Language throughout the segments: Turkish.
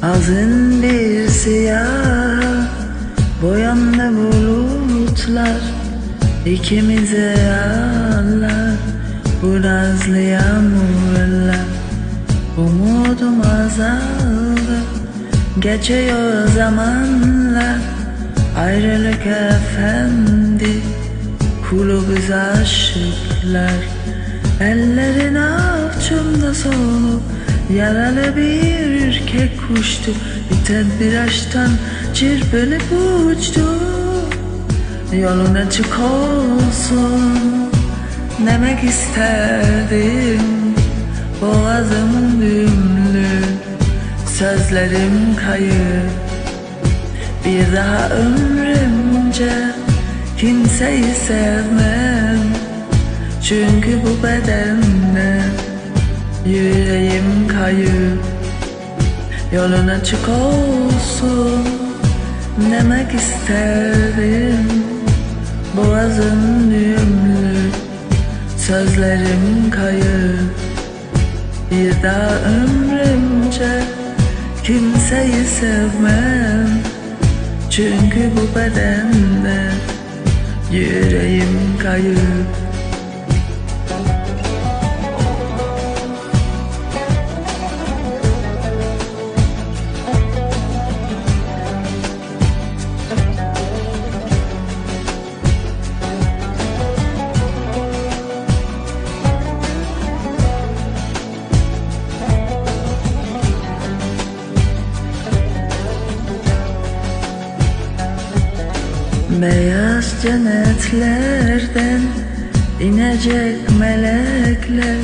Hazin bir siyah Boyanlı bulutlar ikimize ağlar. Bu nazlı yağmurlar Umudum azaldı. Geçiyor zamanlar Ayrılık efendi. Kulübüz aşıklar Ellerin avcumda solup Yaralı bir kek kuştu. Biten bir aşktan çırpınıp uçtu. Yolun açık olsun Demek isterdim. Boğazım düğümlü Sözlerim kayıp. Bir daha ömrümce Kimseyi sevmem. Çünkü bu bedende Yüreğim kayıp Yolun açık olsun. Demek isterdim Boğazım düğümlü Sözlerim kayıp. Bir daha ömrümce Kimseyi sevmem. Çünkü bu bedende Yüreğim kayıp Beyaz cennetlerden inecek melekler.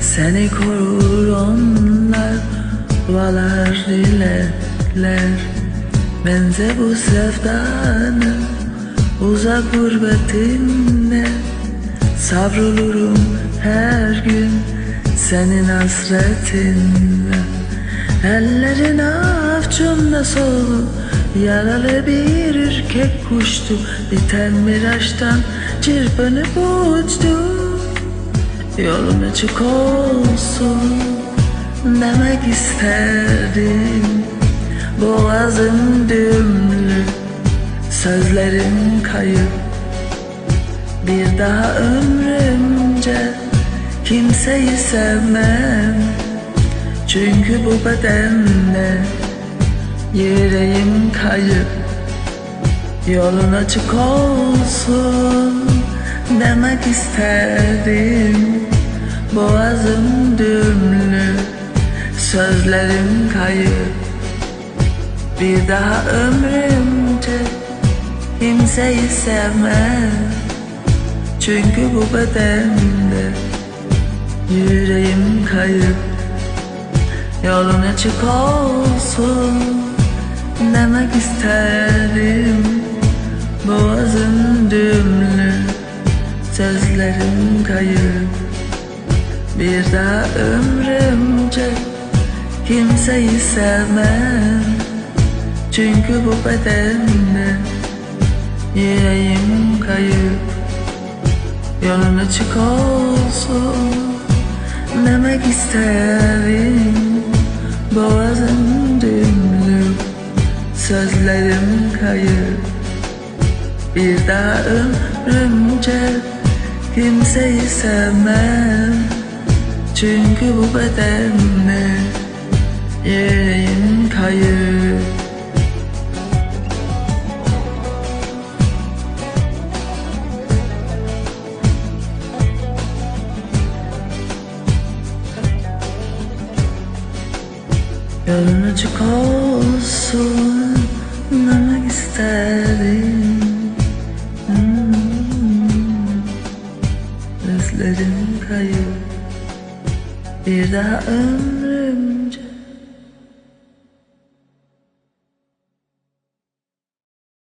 Seni korur onlar valar dilekler Benze bu sevdanın uzak gurbetinde Savrulurum her gün senin hasretinde Ellerin avcumda solup Yaralı bir ürkek kuştu. Biten bir aşktan çırpınıp uçtu Yolun açık olsun Demek isterdim. Boğazım düğümlü Sözlerim kayıp. Bir daha ömrümce Kimseyi sevmem. Çünkü bu bedende Yüreğim kayıp Yolun açık olsun Demek isterdim. Boğazım düğümlü Sözlerim kayıp. Bir daha ömrümce Kimseyi sevmem. Çünkü bu bedende Yüreğim kayıp Yolun açık olsun Demek isterdim Boğazım düğümlü Sözlerim kayıp. Bir daha ömrümce Kimseyi sevmem. Çünkü bu bedende Yüreğim kayıp. Yolun açık olsun Demek isterim Boğazım Sözlerim kayıp. Bir daha ömrümce Kimseyi sevmem. Çünkü bu bedende Yüreğim kayıp. Yolun açık olsun isterim Hmm. Gözlerim kayıp Bir daha ömrümce